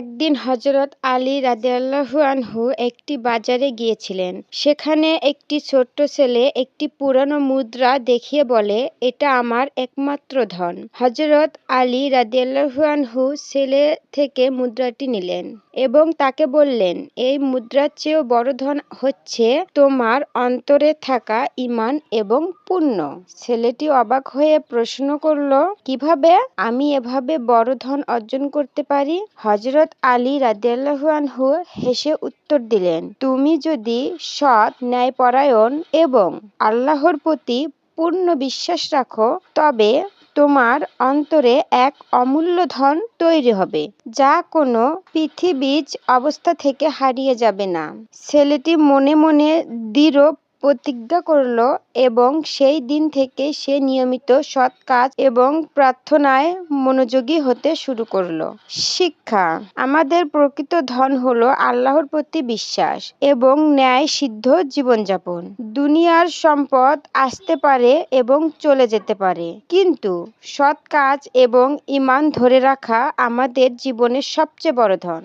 একদিন হজরত আলী রাদিয়াল্লাহু আনহু একটি বাজারে গিয়েছিলেন। সেখানে একটি ছোট্ট ছেলে একটি পুরানো মুদ্রা দেখিয়ে বলে, এটা আমার একমাত্র ধন। হজরত আলী রাদিয়াল্লাহু আনহু ছেলে থেকে মুদ্রাটি নিলেন এবং তাকে বললেন, এই মুদ্রার চেয়েও বড় ধন হচ্ছে তোমার অন্তরে থাকা ইমান এবং পুণ্য। ছেলেটি অবাক হয়ে প্রশ্ন করল, কীভাবে? আমি এভাবে বড় ধন অর্জন করতে পারি? হজরত আলী রাদিয়াল্লাহু হেসে উত্তর দিলেন, তুমি যদি সৎ ন্যায়পরায়ণ এবং আল্লাহর প্রতি পূর্ণ বিশ্বাস রাখো, তবে তোমার অন্তরে এক অমূল্য ধন তৈরি হবে, যা কোনো পৃথিবীজ অবস্থা থেকে হারিয়ে যাবে না। ছেলেটি মনে মনে দৃঢ় প্রতিজ্ঞা করল এবং সেই দিন থেকে সে নিয়মিত সৎ কাজ এবং প্রার্থনায় মনোযোগী হতে শুরু করল। শিক্ষা, আমাদের প্রকৃত ধন হলো আল্লাহর প্রতি বিশ্বাস এবং ন্যায় সিদ্ধ জীবনযাপন। দুনিয়ার সম্পদ আসতে পারে এবং চলে যেতে পারে। কিন্তু সৎ কাজ এবং ইমান ধরে রাখা আমাদের জীবনের সবচেয়ে বড় ধন।